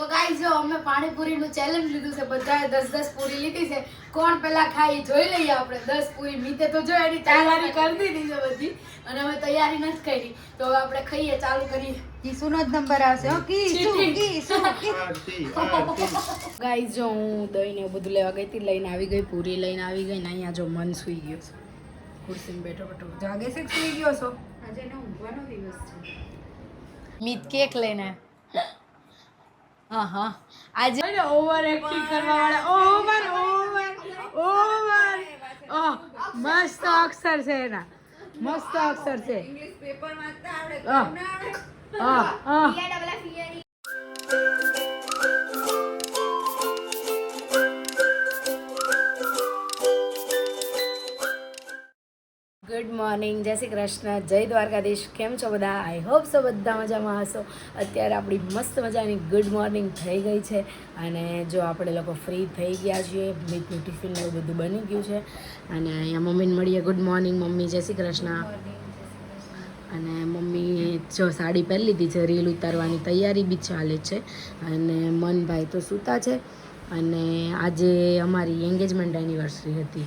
તો ગાઈ જો અમે પાણીપુરીનું ચેલેન્જ લીધું છે બધાએ દસ દસ પૂરી લીધી છે કોણ પેલા ખાઈ જોઈ લઈએ આપણે. દસ પૂરી મીતે તો જો એની તૈયારી કરી દીધી છે બધી અને અમે તૈયારી નથી કરી. તો હવે આપણે ખાઈએ ચાલુ કરીએ. કિસુનો જ નંબર આવશે. હો કિસુ કિસુ ગાઈઝ જો હું દહીં ને બધું લેવા ગઈ હતી લઈને આવી ગઈ પૂરી લઈને આવી ગઈ ને અહીંયા જો મન સૂઈ ગયો છે. ખુરશીમાં બેઠો બેઠો. જાગે છે સુઈ સૂઈ ગયો છો? આજે એનો ઊંઘવાનો દિવસ છે. મીત કેક લઈને. હા હા આજે ઓવર એક્ટિંગ કરવા વાળા ઓવર ઓવર ઓવર. ઓહ મસ્ત અક્ષર છે એના. મસ્ત અક્ષર છે. ઇંગ્લિશ પેપર વાંચતા આવડે હા. હા મોર્નિંગ. જય શ્રી કૃષ્ણ. જય દ્વારકાધીશ. કેમ છો બધા? આઈ હોપ સો બધા મજામાં હશો. અત્યારે આપણી મસ્ત મજાની ગુડ મોર્નિંગ થઈ ગઈ છે અને જો આપણે લોકો ફ્રી થઈ ગયા છીએ મીઠું ટિફિન એવું બધું બની ગયું છે. અને અહીંયા મમ્મીને મળીએ. ગુડ મોર્નિંગ મમ્મી. જય શ્રી કૃષ્ણ. અને મમ્મી જો સાડી પહેરી લીધી છે રીલ ઉતારવાની તૈયારી બી ચાલે છે. અને મનભાઈ તો સૂતા છે. અને આજે અમારી એન્ગેજમેન્ટ એનિવર્સરી હતી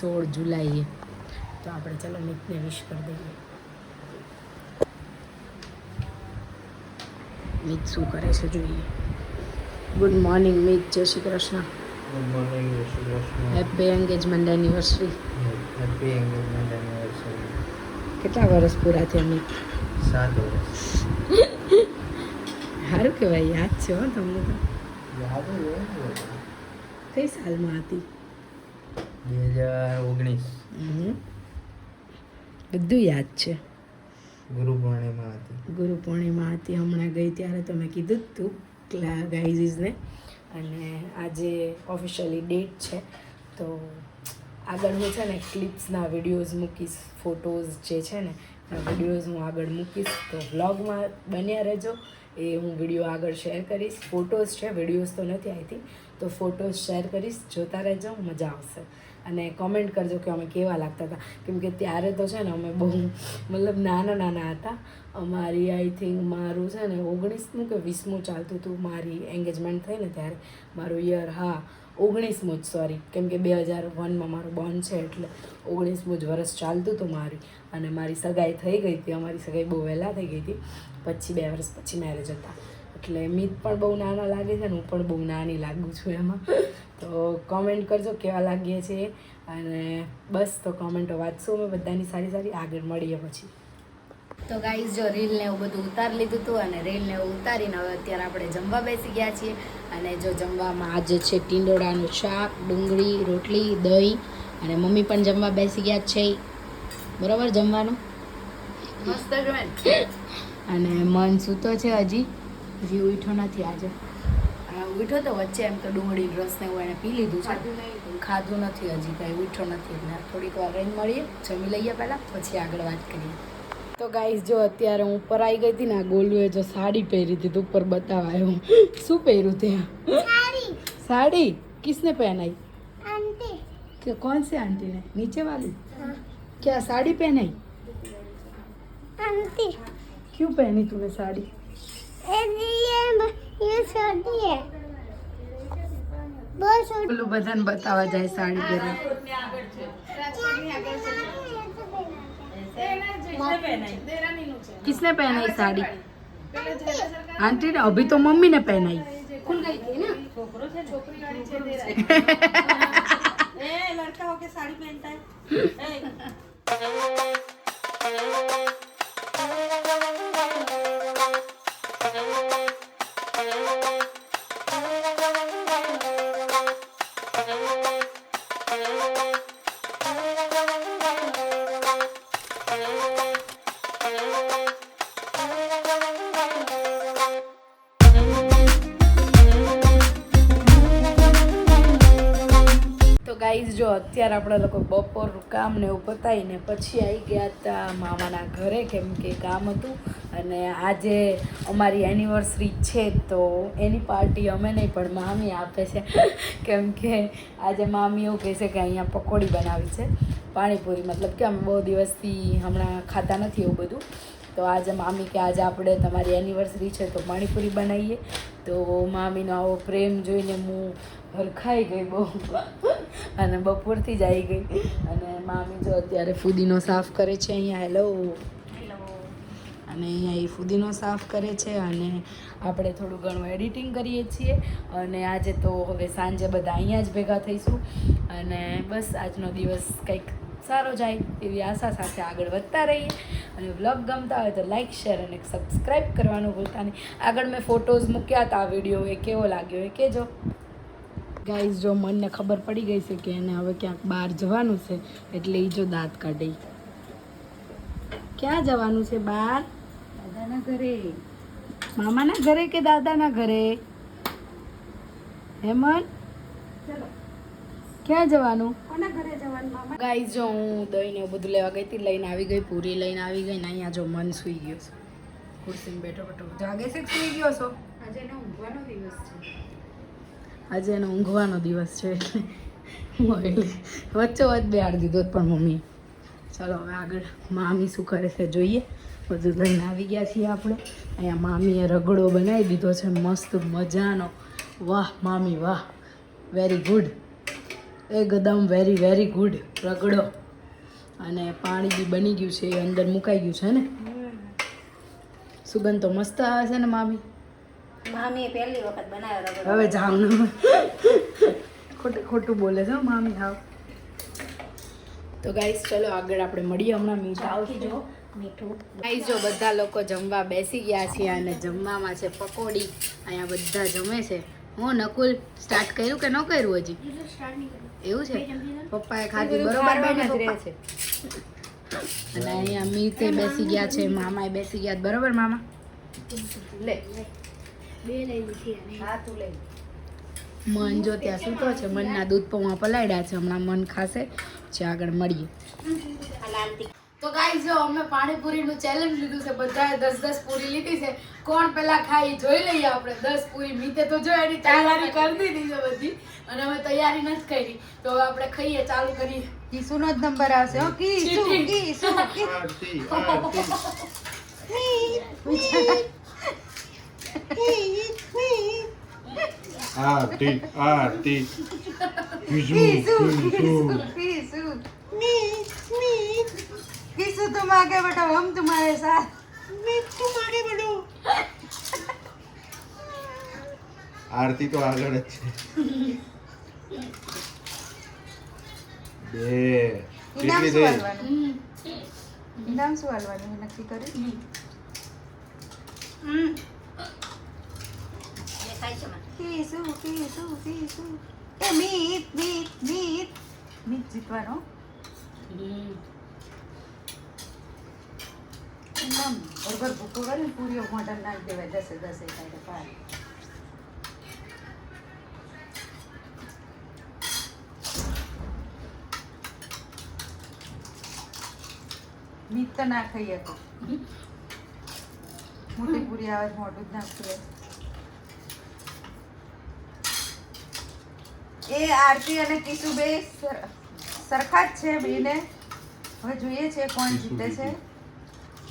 સોળ જુલાઈએ. તો આપણે ચલો મિતને વિશ કરી દઈએ. મિત શું કરે છે જોઈએ. ગુડ મોર્નિંગ મિત જય શ્રી કૃષ્ણ. ગુડ મોર્નિંગ જય Shri Krishna. Happy engagement anniversary happy engagement anniversary કેટલા વર્ષ પૂરા થયા મિત સાત વર્ષ. સારું કહેવાય યાદ છે હો તમને તો. કઈ સાલમાં હતી? બે હજાર ઓગણીસ. હમ. બધું યાદ છે. ગુરુ પૂર્ણિમા હતી. ગુરુ પૂર્ણિમા હતી હમણાં ગઈ ત્યારે તો મેં કીધું હતું તું ગાઈઝીસને અને આજે ઓફિશિયલી ડેટ છે તો આગળ હું છે ને ક્લિપ્સના વિડીયોઝ મૂકીશ ફોટોઝ જે છે ને વિડીયોઝ હું આગળ મૂકીશ. તો વ્લોગમાં બન્યા રહેજો. એ હું વીડિયો આગળ શેર કરીશ. ફોટોઝ છે, વિડીયોઝ તો નથી આવી તો ફોટોઝ શેર કરીશ. જોતા રહેજો. મજા આવશે. અને કોમેન્ટ કરજો કે અમે કેવા લાગતા હતા. કેમકે ત્યારે તો છે ને અમે બહુ, મતલબ નાના નાના હતા. અમારી આઈ થિંક મારું છે ને ઓગણીસમું કે વીસમું ચાલતું હતું મારી એન્ગેજમેન્ટ થઈ ને ત્યારે. મારું યર હા, ઓગણીસમું જ સોરી કેમ કે બે હજાર વનમાં મારું બોન્ડ છે એટલે ઓગણીસમું જ વર્ષ ચાલતું હતું મારી. અને મારી સગાઈ થઈ ગઈ હતી, અમારી સગાઈ બહુ વહેલા થઈ ગઈ હતી. પછી બે વર્ષ પછી મેરેજ હતા. એટલે મિત પણ બહુ નાના લાગે છે ને હું પણ બહુ નાની લાગું છું એમાં. તો કોમેન્ટ કરજો કેવા લાગીએ છીએ અને બસ તો કોમેન્ટો વાંચશું અમે બધાની સારી સારી. આગળ મળીએ પછી. તો ગાઈઝ જો રીલને એવું બધું ઉતારી લીધું હતું અને રીલને એવું ઉતારીને હવે અત્યારે આપણે જમવા બેસી ગયા છીએ. અને જો જમવામાં આજે છે ટીંડોળાનું શાક, ડુંગળી, રોટલી, દહીં અને મમ્મી પણ જમવા બેસી ગયા છે. બરાબર જમવાનું? મસ્ત અને મન સૂતો છે હજી. હજી ઉઠો નથી આજે. ઉઠો તો વચ્ચે એમ તો ડુંગળી રસ ને એવું એને પી લીધું છે. ખાધું નથી હજી કાંઈ ઉઠો નથી. એટલે થોડીક વાર રહીને મળીએ જમી લઈએ પહેલાં પછી આગળ વાત કરીએ. તો ગાઈસ જો અત્યારે હું ઉપર આવી ગઈ હતી ને આ ગોલુએ જો સાડી પહેરી હતી તો ઉપર બતાવાય હું. શું પહેર્યું ત્યાં સાડી. કિસને પહેનાઈ આંટી. કોણ છે આંટી ને નીચે વાળી क्या साड़ी पहनाई क्यों पहनी तूने साड़ी પેલું બધાને બતાવવા જાય સાડી પહેરી किसने पहनाई साड़ी आंटी ने अभी तो मम्मी ने पहनाई खुल गई थी लड़का होके साड़ी पहनता है। તો અત્યારે આપણે લોકો બપોર કામ ને એવું પતાવીને પછી આવી ગયા હતા મામાના ઘરે, કેમ કે કામ હતું. અને આજે અમારી એનિવર્સરી છે, તો એની પાર્ટી અમે નહીં, પણ મામી આપે છે. કેમ કે આજે મામી એવું કહે છે કે અહીંયા પકોડી બનાવી છે. પાણીપુરી, મતલબ કે અમે બહુ દિવસથી હમણાં ખાતા નથી એવું બધું. તો આજે મામી કે આજે આપણે તમારી એનિવર્સરી છે, તો પાણીપુરી બનાવીએ. તો મામીનો આવો પ્રેમ જોઈને હું હરખાઈ ગઈ બહુ. અને બપોરથી જ આવી ગઈ. અને મામી જો અત્યારે ફુદીનો સાફ કરે છે અહીંયા. હેલો અને અહીંયા એ ફુદીનો સાફ કરે છે અને આપણે થોડું ઘણું એડિટિંગ કરીએ છીએ. અને આજે તો હવે સાંજે બધા અહીંયા જ ભેગા થઈશું. અને બસ આજનો દિવસ કંઈક સારો જાય એવી આશા સાથે આગળ વધતા રહીએ. અને વ્લોગ ગમતા હોય તો લાઇક શેર અને સબસ્ક્રાઈબ કરવાનું ભૂલતા નહીં. આગળ મેં ફોટોઝ મૂક્યા હતા આ વીડિયો એ કેવો લાગ્યો એ કહેજો ગાઈઝ જો મનને ખબર પડી ગઈ છે કે એને હવે ક્યાંક બહાર જવાનું છે એટલે એ જો દાંત કાઢી. ક્યાં જવાનું છે બહાર? દાદાના ઘરે. મામાના ઘરે કે દાદાના ઘરે? હેમન ચલો. ક્યાં જવાનું? કોના ઘરે જવાનું મામા? ગાઈઝ જો હું દહીં ને બધું લેવા ગઈ હતી લઈને આવી ગઈ પૂરી લઈને આવી ગઈ ને અહીંયા જો મન સૂઈ ગયો છે. ખુરશીમાં બેઠો બેઠો જાગે છે સૂઈ ગયો છો? આજે એનો ઊંઘવાનો દિવસ છે. આજે એનો ઊંઘવાનો દિવસ છે એટલે હું વચ્ચો વચ્ચ બેહાડી દીધો પણ મમ્મી ચાલો હવે આગળ મામી શું કરે છે જોઈએ. બધું લઈને આવી ગયા છીએ આપણે. અહીંયા મામીએ રગડો બનાવી દીધો છે મસ્ત મજાનો. વાહ મામી વાહ. વેરી ગુડ એકદમ વેરી વેરી ગુડ રગડો. અને પાણી બી બની ગયું છે એ અંદર મુકાઈ ગયું છે ને? સુગંધ તો મસ્ત આવે છે ને મામી? મામીએ પહેલી વખત બનાવ્યો રગડો. હવે જાવ ખોટું ખોટું બોલે છે હો મામી હાવ. તો ગાઈસ ચલો આગળ આપણે મળીએ હમણાં મીઠા. આવતી જો મીઠું. ગાઈસ જો બધા લોકો જમવા બેસી ગયા છે અને જમવામાં છે પકોડી. અહીંયા બધા જમે છે. હું નકુલ સ્ટાર્ટ કર્યું કે ન કર્યું હજી? એવું છે? પપ્પાએ ખાધી બરોબર? બેને પપ્પા? અને અહીંયા મીતે બેસી ગયા છે મામાએ બેસી ગયા બરોબર મામા? લે. હા તું લઈ મન જો ત્યાં સૂતો છે મનના દૂધ પૌવા પલાળ્યા છે હમણાં મન ખાશે જે આગળ મળીએ. તો ગાઈસ જો અમે પાણીપુરીનું ચેલેન્જ લીધું છે બધાએ દસ દસ પૂરી લીધી છે. કોણ પેલા ખાઈ જોઈ લઈએ આપણે. દસ પૂરી મીતે તો જો એની તૈયારી કરી દીધી છે બધી. અને અમે તૈયારી નથી કરી. તો હવે આપણે ખાઈએ ચાલુ કરીએ. કિસુનો જ નંબર આવશે. હો Kisu. Kisu આરતી આરતી આરતી આરતી બીજું બીજું किसु किसु तुम आगे बढ़ो हम तुम्हारे साथ આરતી તો આગળ જ છે બે ઇનામ કેટલી શું થઈ હાલવાનું ઇનામ શું હાલવાનું એ નક્કી કર્યું કિસુ કિસુ કિસુ એ મીત મીત મીત. મીત જીતવાનો. એકદમ બરોબર ભૂકો પૂરીઓ મોઢા નાખી દેવાય દસે દસે કાંઈ પાર મીત તો ના ખાઈ શકો મોટી પૂરી આવે મોટું જ નાખતું એ આરતી અને કિશુબે સર- સરખા જ છે બેને. હવે જોઈએ છે કોણ જીતે છે.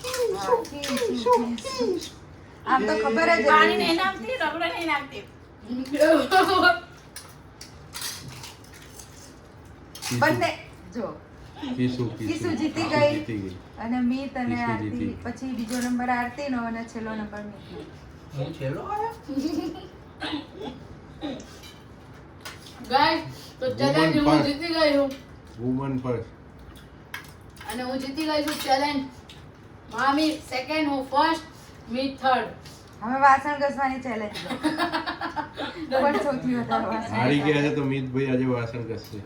કિશુ, કિશુ. આમ તો ખબર જ હતી. બંને જો. કિસુ કિસુ જીતી ગઈ. જીતી ગઈ. અને મીત અને આરતી પછી બીજો નંબર આરતી નો અને છેલ્લો નંબર મીત હું છેલ્લો ગાઈસ તો ચેલેન્જ હું જીતી ગઈ છું. વુમન ફર્સ્ટ અને હું જીતી ગઈ છું ચેલેન્જ મામી સેકન્ડ હું ફર્સ્ટ મી થર્ડ હવે વાસણ ઘસવાની ચેલેન્જ કોણ સૌથી વધારે વાસણ. હારી ગયા છે તો મિતભાઈ આજે વાસણ કરશે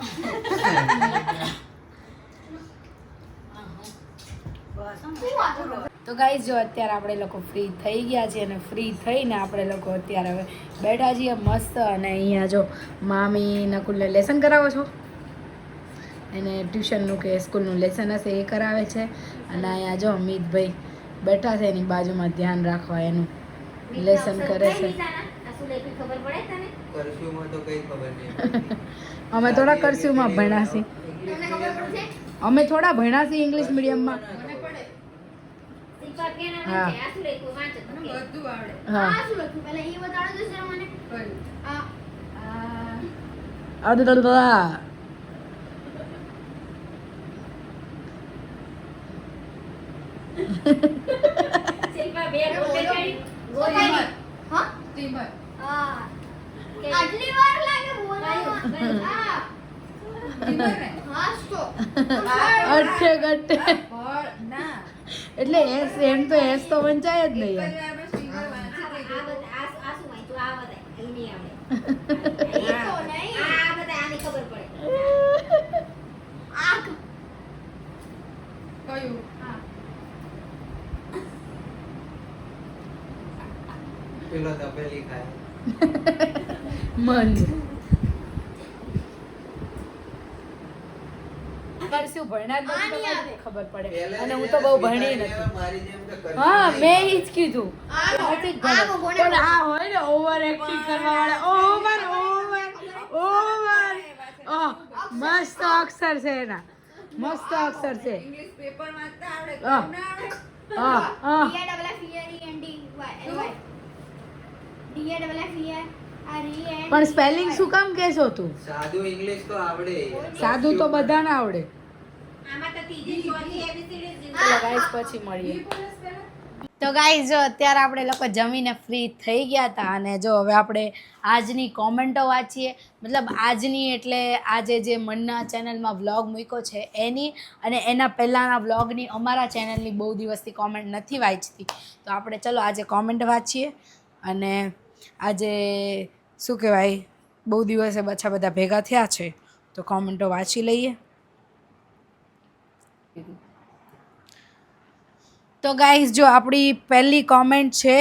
તો ગાઈઝ જો અત્યારે આપણે લોકો ફ્રી થઈ ગયા છીએ અને ફ્રી થઈને આપણે લોકો અત્યારે હવે બેઠા છીએ મસ્ત અને અહીંયા જો મામી નકુલને લેસન કરાવો છો? એને ટ્યુશનનું કે સ્કૂલનું લેસન હશે એ કરાવે છે. અને અહીંયા જો અમિતભાઈ બેઠા છે એની બાજુમાં ધ્યાન રાખવા એનું લેસન કરે છે. કરફ્યુમાં તો કઈ ખબર નહીં. અમે થોડા કરસ્યુમાં ભણ્યા છીએ. અમે થોડા ભણ્યા છીએ ઇંગ્લિશ મીડિયમમાં હા. મને બધું આવડે. હા? અડધા આટલી વાર લાગે બોલવામાં હા સ્ટીમર ને હાસ તો અઠે ગઠે ફળ ના એટલે એસ એમ તો એસ તો વંચાય જ નહીં યાર આપણે સ્ટીમર વાંચી આ લીધું. બધા આ આ શું વાંચ્યું આ બધા ઈ નહીં આવડે ઈ તો નહીં આ બધા આની ખબર પડે આ ક- કયું હા પેલો તપેલી ખાય મન કરશું ભણ્યા જ ખબર પડે. અને હું તો બહુ ભણી નથી. હા. મેં ઈ જ કીધું. પણ આ હોય ને ઓવર એક્ટિંગ કરવા વાળા ઓવર ઓવર ઓવર મસ્ત અક્ષર છે એના. મસ્ત અક્ષર છે. ઇંગ્લિશ પેપર વાંચતા આવડે હા. આવડે? હા એ એ ઈ એન પણ સ્પેલિંગ શું કામ કેસો તું? સાદું ઇંગ્લિશ તો આવડે. સાદું તો બધાને આવડે. પછી મળીએ? તો ગાઈઝ જો અત્યારે આપણે લોકો જમીને ફ્રી થઈ ગયા હતા અને જો હવે આપણે આજની કોમેન્ટો વાંચીએ. મતલબ આજની એટલે આજે જે મન્ના ચેનલમાં વ્લોગ મૂક્યો છે એની અને એના પહેલાંના વ્લોગની અમારા ચેનલની બહુ દિવસથી કોમેન્ટ નથી વાંચતી. તો આપણે ચલો આજે કોમેન્ટ વાંચીએ અને આજે શું કહેવાય? બહુ દિવસે પાછા બધા ભેગા થયા છે. તો કોમેન્ટો વાંચી લઈએ. તો ગાઈઝ જો આપણી પહેલી કોમેન્ટ છે,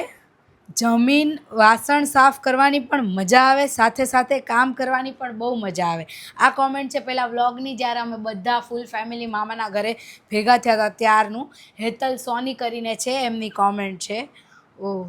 જમીન વાસણ સાફ કરવાની પણ મજા આવે, સાથે સાથે કામ કરવાની પણ બહુ મજા આવે. આ કોમેન્ટ છે પહેલાં વ્લોગની જ્યારે અમે બધા ફૂલ ફેમિલી મામાના ઘરે ભેગા થયા હતા ત્યારનું. હેતલ સોની કરીને છે, એમની કોમેન્ટ છે. ઓહ.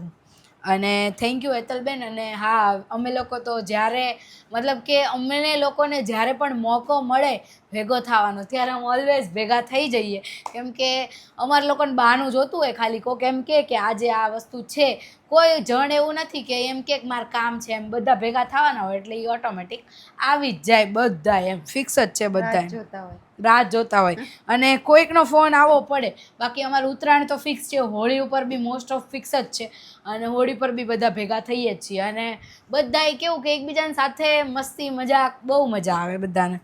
અને થેન્ક યુ હેતલબેન અને હા, અમે લોકો તો જ્યારે, મતલબ કે અમને લોકોને જ્યારે પણ મોકો મળે ભેગો થવાનો, ત્યારે અમે ઓલવેઝ ભેગા થઈ જઈએ. કેમ કે અમારે લોકોને બહાનું જોતું હોય ખાલી, કોક એમ કે આજે આ વસ્તુ છે. કોઈ જણ એવું નથી કે એમ કે મારું કામ છે, એમ બધા ભેગા થવાના હોય એટલે એ ઓટોમેટિક આવી જ જાય, બધા એમ ફિક્સ જ છે બધા જોતા હોય. રાહ જોતા હોય. અને કોઈકનો ફોન આવવો પડે. બાકી અમારું ઉત્તરાયણ તો ફિક્સ છે. હોળી ઉપર બી મોસ્ટ ઓફ ફિક્સ જ છે. અને હોળી પર બી બધા ભેગા થઈએ જ છીએ. અને બધાએ કેવું કે એકબીજાની સાથે મસ્તી, મજાક, બહુ મજા આવે બધાને.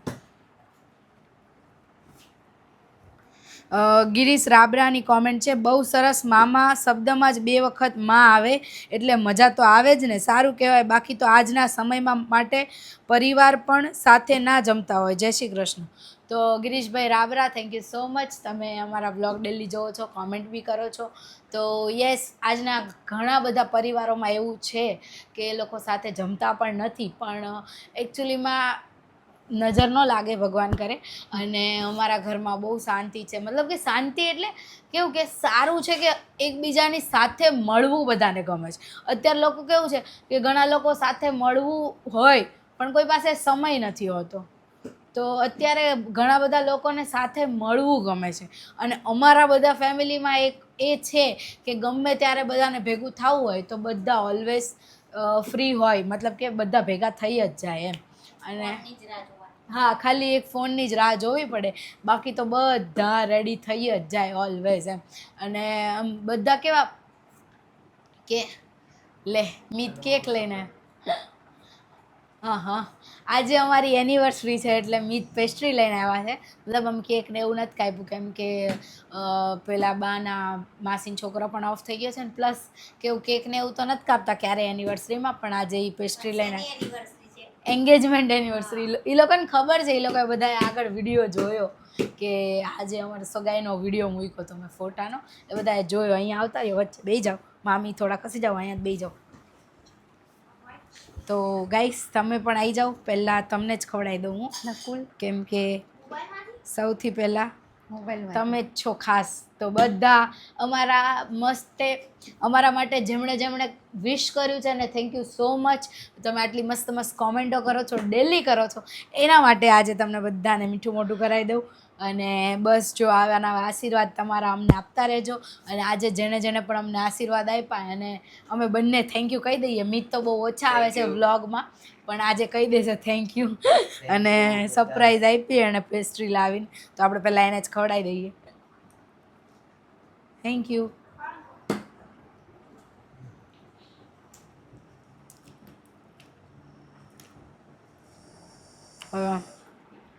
ગિરીશ રાબરાની કોમેન્ટ છે, બહુ સરસ મામા, શબ્દમાં જ બે વખતમાં આવે, એટલે મજા તો આવે જ ને. સારું કહેવાય, બાકી તો આજના સમયમાં માટે પરિવાર પણ સાથે ના જમતા હોય. જય શ્રી કૃષ્ણ. તો Girishbhai રાબરા thank you so much તમે અમારા બ્લોગ ડેલી જોવો છો કોમેન્ટ બી કરો છો. તો યસ આજના ઘણા બધા પરિવારોમાં એવું છે કે એ લોકો સાથે જમતા પણ નથી, પણ એકચ્યુઅલીમાં નજર ન લાગે ભગવાન કરે. અને અમારા ઘરમાં બહુ શાંતિ છે. મતલબ કે શાંતિ એટલે કેવું કે સારું છે કે એકબીજાની સાથે મળવું બધાને ગમે છે. અત્યારે લોકો કેવું છે કે ઘણા લોકો સાથે મળવું હોય, પણ કોઈ પાસે સમય નથી હોતો. તો અત્યારે ઘણા બધા લોકોને સાથે મળવું ગમે છે. અને અમારા બધા ફેમિલીમાં એક એ છે કે ગમે ત્યારે બધાને ભેગું થવું હોય તો બધા ઓલવેઝ ફ્રી હોય. મતલબ કે બધા ભેગા થઈ જ જાય એમ. અને હા ખાલી એક ફોનની જ રાહ જોવી પડે. બાકી તો બધા રેડી થઈ જ જાય ઓલવેઝ એમ. અને આમ બધા કેવા? કે લે મીત કેક લઈને. હા હા. આજે અમારી એનિવર્સરી છે એટલે મીત પેસ્ટ્રી લઈને આવ્યા છે. મતલબ આમ કેક ને એવું નથી કાપ્યું કેમ કે પેલા બાના માસીન છોકરો પણ ઓફ થઈ ગયો છે ને પ્લસ કેવું કેક ને એવું તો નથી કાપતા ક્યારે એનિવર્સરીમાં પણ આજે એ પેસ્ટ્રી લઈને એન્ગેજમેન્ટ એનિવર્સરી એ લોકોને ખબર છે એ લોકોએ બધાએ આગળ વીડિયો જોયો કે આજે અમારે સગાઈનો વીડિયો મૂક્યો તો મેં ફોટાનો. એ બધાએ જોયો અહીંયા આવતા રહ્યો વચ્ચે બે જાઓ. મામી થોડા ખસી જાઓ અહીંયા બે જાઓ. તો ગાઈસ તમે પણ આવી જાઓ. પહેલાં તમને જ ખવડાવી દઉં હું. નકુલ. કેમ કે સૌથી પહેલાં તમે જ છો ખાસ તો બધા અમારા મસ્તે, અમારા માટે જેમણે જેમણે વિશ કર્યું છે ને થેન્ક યુ સો મચ તમે આટલી મસ્ત મસ્ત કોમેન્ટો કરો છો ડેલી કરો છો. એના માટે આજે તમને બધાને મીઠું મોઢું કરાવી દઉં. અને બસ જો આવા આશીર્વાદ તમારા અમને આપતા રહેજો. અને આજે જેણે જેણે પણ અમને આશીર્વાદ આપ્યા અને અમે બંને થેન્ક યુ કહી દઈએ. મીત તો બહુ ઓછા આવે છે વ્લોગમાં પણ આજે કહી દેશે થેન્ક યુ અને સરપ્રાઈઝ આપી અને પેસ્ટ્રી લાવીને. તો આપણે પહેલાં એને જ ખવડાવી દઈએ. થેન્ક યુ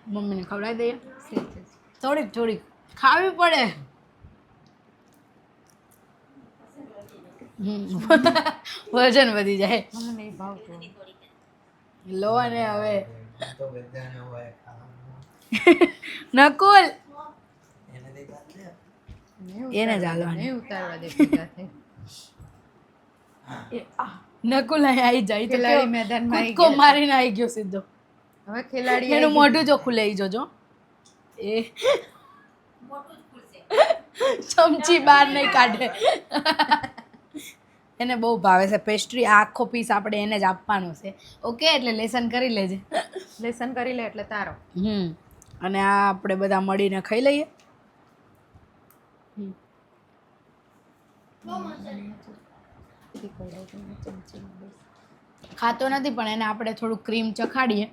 મમ્મીને ખવડાવી દઈએ. થોડીક થોડીક. ખાવી પડે. વજન વધી જાય. લો અને હવે. નકુલ. એને. નહીં ઉતારવા દે નકુલ અહીં આવી જાય. તો મેદાનમાં મારીને આવી ગયો સીધો. હવે ખેલાડી એનું મોઢું જો ખુલે જજો જોજો. એ. ચમચી બહાર નહીં કાઢે. એને બહુ ભાવે છે. પેસ્ટ્રી આખો પીસ આપણે એને જ આપવાનો છે. ઓકે એટલે લેસન કરી લેજે. લેસન કરી લે એટલે તારો. હમ. અને આ આપણે બધા મળીને ખાઈ લઈએ. ખાતો નથી પણ એને આપણે થોડું ક્રીમ ચખાડીએ.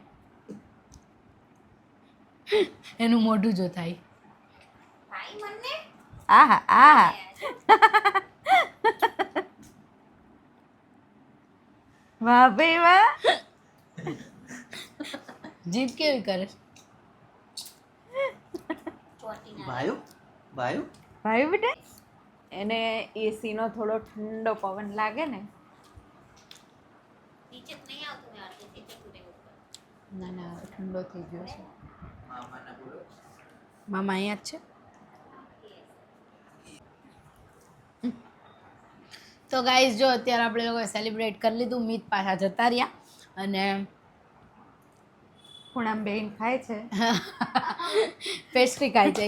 એનું મોઢું જો થાય. ભાઈ મને? આહા આહા. વાહ ભાઈ વાહ. જીભ કેવી કરે? ભાયુ ભાયુ ભાઈ બેટા એને એસીનો થોડો ઠંડો પવન લાગે ને. નીચે નહીં આવતું મેં અડધેથી જતું ના ના ઠંડો થઈ ગયો છે. મામાના બોલો મામા અહીંયા જ છે. તો ગાઈઝ જો અત્યારે આપણે લોકોએ સેલિબ્રેટ કરી લીધું મીત પાછા જતા રહ્યા. અને ખૂણામ બેન ખાય છે. પેસ્ટ્રી ખાય છે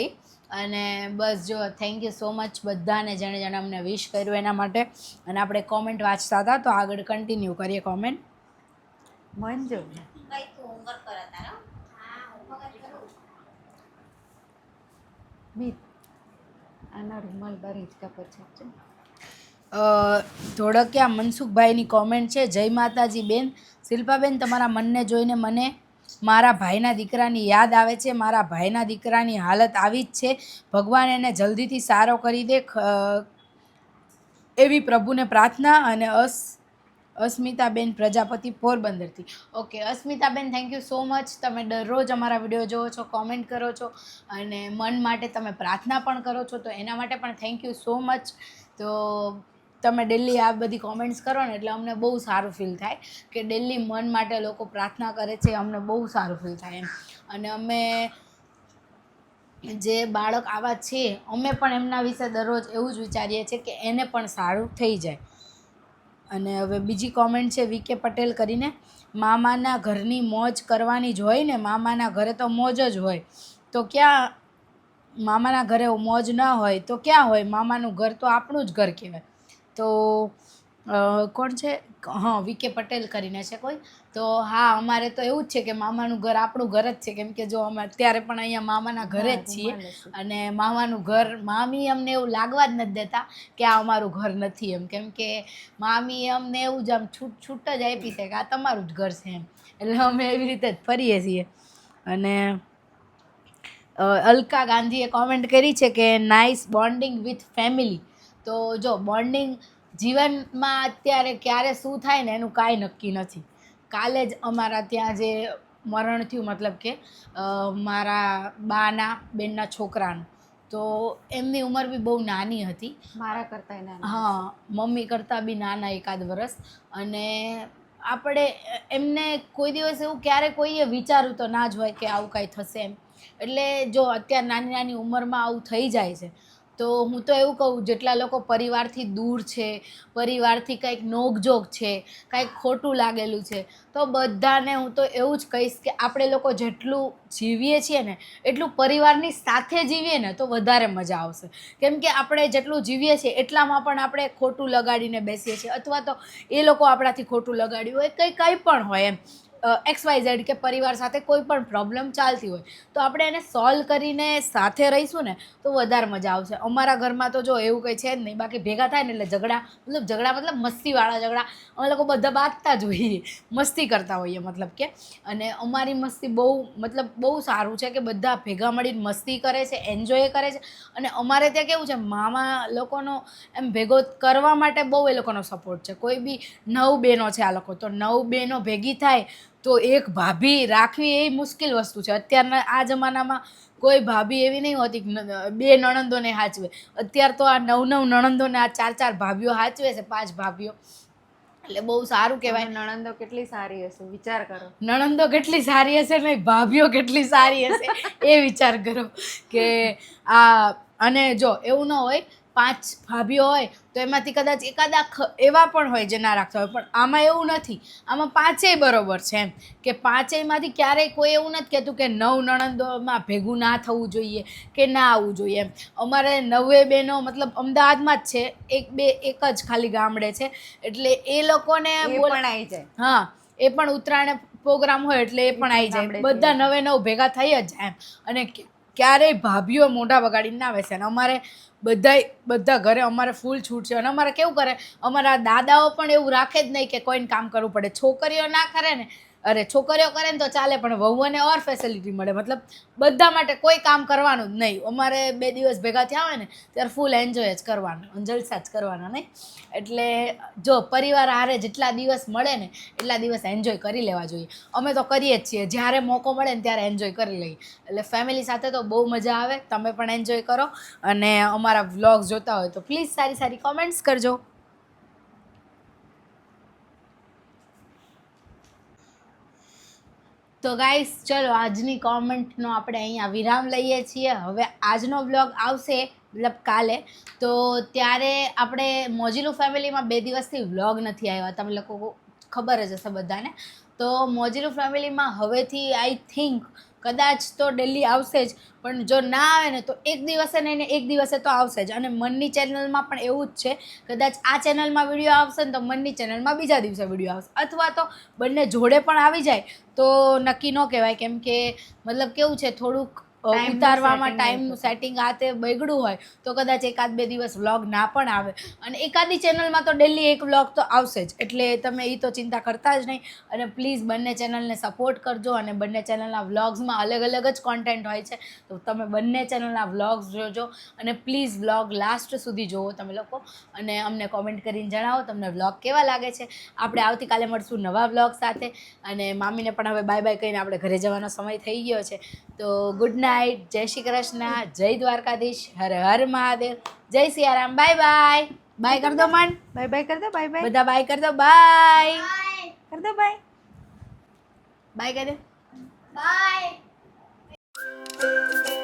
અને બસ જો થેન્ક યુ સો મચ બધાને જેણે જેણે અમને વિશ કર્યું એના માટે. અને આપણે કોમેન્ટ વાંચતા હતા તો આગળ કન્ટિન્યુ કરીએ કોમેન્ટ મંજુ હોમવર્ક કરે તારો હા હોમવર્ક જ કરું મીત આના રૂમાલ બાર હિંચકા પર છે. ધોળકિયા મનસુખભાઈની કોમેન્ટ છે, જય માતાજી બેન. શિલ્પાબેન, તમારા મનને જોઈને મને મારા ભાઈના દીકરાની યાદ આવે છે. મારા ભાઈના દીકરાની હાલત આવી જ છે. ભગવાન એને જલ્દીથી સારો કરી દે. એવી પ્રભુને પ્રાર્થના અને અસ અસ્મિતાબેન પ્રજાપતિ પોરબંદરથી. Okay Asmitaben thank you so much તમે દરરોજ અમારા વીડિયો જોવો છો કોમેન્ટ કરો છો, અને મન માટે તમે પ્રાર્થના પણ કરો છો, તો એના માટે પણ થેન્ક યુ સો મચ તો તમે ડેલી આ બધી કોમેન્ટ્સ કરો ને, એટલે અમને બહુ સારું ફીલ થાય કે ડેલી મન માટે લોકો પ્રાર્થના કરે છે, અમને બહુ સારું ફીલ થાય એમ. અને અમે જે બાળક આવા છે, અમે પણ એમના વિશે દરરોજ એવું જ વિચારીએ છીએ કે એને પણ સારું થઈ જાય. અને હવે બીજી કોમેન્ટ છે વીકે પટેલ કરીને, મામાના ઘરની મોજ કરવાની જ હોય ને, મામાના ઘરે તો મોજ જ હોય. તો ક્યાં મામાના ઘરે મોજ ન હોય તો ક્યાં હોય? મામાનું ઘર તો આપણું જ ઘર કહેવાય. તો કોણ છે? હા વીકે પટેલ કરીને છે કોઈ. તો હા અમારે તો એવું જ છે કે મામાનું ઘર આપણું ઘર જ છે. કેમ કે જો અમે અત્યારે પણ અહીંયા મામાના ઘરે જ છીએ અને મામાનું ઘર મામી અમને એવું લાગવા જ નથી દેતા કે આ અમારું ઘર નથી એમ. કેમ કે મામી અમને એવું જ આમ છૂટ છૂટ જ આપી છે કે આ તમારું જ ઘર છે એમ. એટલે અમે એવી રીતે જ ફરીએ છીએ. અને અલકા ગાંધીએ કોમેન્ટ કરી છે કે નાઇસ બોન્ડિંગ વિથ ફેમિલી તો જો બોન્ડિંગ જીવનમાં અત્યારે ક્યારે શું થાય ને એનું કાંઈ નક્કી નથી. કાલે જ અમારા ત્યાં જે મરણ થયું મતલબ કે મારા બાના બેનના છોકરાનું તો એમની ઉંમર બી બહુ નાની હતી. મારા કરતા એના હા મમ્મી કરતાં બી નાના એકાદ વર્ષ અને આપણે એમને કોઈ દિવસ એવું ક્યારે કોઈએ વિચાર્યું તો ના જ હોય કે આવું કાંઈ થશે એમ. એટલે જો અત્યારે નાની નાની ઉંમરમાં આવું થઈ જાય છે તો હું તો એવું કહું, જેટલા લોકો પરિવારથી દૂર છે, પરિવારથી કંઈક નોકઝોક છે, કંઈક ખોટું લાગેલું છે, તો બધાને હું તો એવું જ કહીશ કે આપણે લોકો જેટલું જીવીએ છીએ ને, એટલું પરિવારની સાથે જીવીએ ને, તો વધારે મજા આવશે. કેમ કે આપણે જેટલું જીવીએ છીએ, એટલામાં પણ આપણે ખોટું લગાડીને બેસીએ છીએ. અથવા તો એ લોકો આપણાથી ખોટું લગાડ્યું હોય, કંઈ કંઈ પણ હોય એમ. એક્સ વાય ઝેડ કે પરિવાર સાથે કોઈ પણ પ્રોબ્લેમ ચાલતી હોય, તો આપણે એને સોલ્વ કરીને સાથે રહીશું ને, તો વધારે મજા આવશે. અમારા ઘરમાં તો જો એવું કંઈ છે જ નહીં. બાકી ભેગા થાય ને એટલે ઝઘડા, મતલબ ઝઘડા મતલબ મસ્તીવાળા ઝઘડા. અમે લોકો બધા બાંધતા જ હોઈએ. મસ્તી કરતા હોઈએ મતલબ કે. અને અમારી મસ્તી બહુ, મતલબ બહુ સારું છે કે બધા ભેગા મળીને મસ્તી કરે છે એન્જોય કરે છે. અને અમારે ત્યાં કેવું છે, મામા લોકોનો એમ ભેગો કરવા માટે બહુ એ લોકોનો સપોર્ટ છે. કોઈ બી નવ બેનો છે આ લોકો, તો નવ બહેનો ભેગી થાય તો એક ભાભી રાખવી એ મુશ્કેલ વસ્તુ છે. અત્યારના આ જમાનામાં કોઈ ભાભી એવી નહીં હોતી બે નણંદોને હાચવે. અત્યાર તો આ નવ નવ નણંદોને આ ચાર ચાર ભાભીઓ હાચવે છે પાંચ ભાભીઓ. એટલે બહુ સારું કહેવાય. નણંદો કેટલી સારી હશે વિચાર કરો. નણંદો કેટલી સારી હશે ને ભાભીઓ કેટલી સારી હશે એ વિચાર કરો કે આ અને જો એવું ન હોય પાંચ ભાભીઓ હોય તો એમાંથી કદાચ એકાદા ખ- એવા પણ હોય જે ના રાખતા હોય. પણ આમાં એવું નથી. આમાં પાંચેય બરોબર છે એમ કે પાંચેયમાંથી ક્યારેય કોઈ એવું નથી કહેતું કે નવ નણંદોમાં ભેગું ના થવું જોઈએ કે ના આવવું જોઈએ એમ. અમારે નવે બેનો મતલબ અમદાવાદમાં જ છે. એક બે એક જ ખાલી ગામડે છે. એટલે એ લોકોને આવી જાય. હા એ પણ ઉત્તરાયણ પ્રોગ્રામ હોય એટલે એ પણ આવી જાય. બધા નવે નવ ભેગા થઈ જ જાય એમ. અને ક્યારેય ભાભીઓ મોઢા બગાડીને ના બેસે. અને અમારે બધાય, બધા ઘરે અમારે ફૂલ છૂટ છે. અને અમારે કેવું કરે? અમારા દાદાઓ પણ એવું રાખે જ નહીં કે કોઈને કામ કરવું પડે. છોકરીઓ ના કરે ને અરે છોકરીઓ કરે ને તો ચાલે, પણ વહુઓને ઓર ફેસિલિટી મળે. મતલબ બધા માટે કોઈ કામ કરવાનું જ નહીં. અમારે બે દિવસ ભેગા થયા હોય ને, ત્યારે ફૂલ એન્જોય જ કરવાનું જલસા જ કરવાના, નહીં? એટલે જો પરિવાર હારે જેટલા દિવસ મળે ને, એટલા દિવસ એન્જોય કરી લેવા જોઈએ. અમે તો કરીએ જ છીએ. જ્યારે મોકો મળે ને ત્યારે એન્જોય કરી લઈએ. એટલે ફેમિલી સાથે તો બહુ મજા આવે. તમે પણ એન્જોય કરો. અને અમારા વ્લોગ્સ જોતા હોય તો પ્લીઝ સારી સારી કોમેન્ટ્સ કરજો. તો ગાઈસ ચલો આજની કોમેન્ટનો આપણે અહીંયા વિરામ લઈએ છીએ. હવે આજનો બ્લોગ આવશે, મતલબ કાલે. તો ત્યારે આપણે મોજીલું ફેમિલીમાં બે દિવસથી વ્લોગ નથી આવ્યા. તમે લોકો ખબર જ હશે બધાને. તો મોજીલું ફેમિલીમાં હવેથી આઈ થિંક કદાચ તો ડેલી આવશે જ, પણ જો ના આવે ને તો એક દિવસે નહીં ને એક દિવસે તો આવશે જ. અને મનની ચેનલમાં પણ એવું જ છે, કદાચ આ ચેનલમાં વીડિયો આવશે ને તો મનની ચેનલમાં બીજા દિવસે વીડિયો આવશે. અથવા તો બંને જોડે પણ આવી જાય, તો નક્કી ન કહેવાય. કેમ કે મતલબ કેવું છે, થોડુંક ઉતારવામાં ટાઈમનું સેટિંગ આ તે. બગડ્યું હોય તો કદાચ એકાદ બે દિવસ વ્લોગ ના પણ આવે. અને એકાદી ચેનલમાં તો ડેલી એક વ્લોગ તો આવશે જ. એટલે તમે એ તો ચિંતા કરતા જ નહીં. અને પ્લીઝ બંને ચેનલને સપોર્ટ કરજો અને બંને ચેનલના વ્લોગ્સમાં અલગ અલગ જ કોન્ટેન્ટ હોય છે. તો તમે બંને ચેનલના વ્લોગ્સ જોજો. અને પ્લીઝ વ્લોગ લાસ્ટ સુધી જોવો તમે લોકો. અને અમને કોમેન્ટ કરીને જણાવો તમને વ્લોગ કેવા લાગે છે. આપણે આવતીકાલે મળશું નવા વ્લોગ સાથે. અને મામીને પણ હવે બાય બાય કહીને આપણે ઘરે જવાનો સમય થઈ ગયો છે. તો ગુડ નાઇટ જય શ્રી કૃષ્ણ. જય દ્વારકાધીશ. હર હર મહાદેવ. જય સિયારામ. બાય બાય બાય કર દો મન. બાય બાય કર બાય બાય બધા બાય કર બાય કર બાય બાય કહી બાય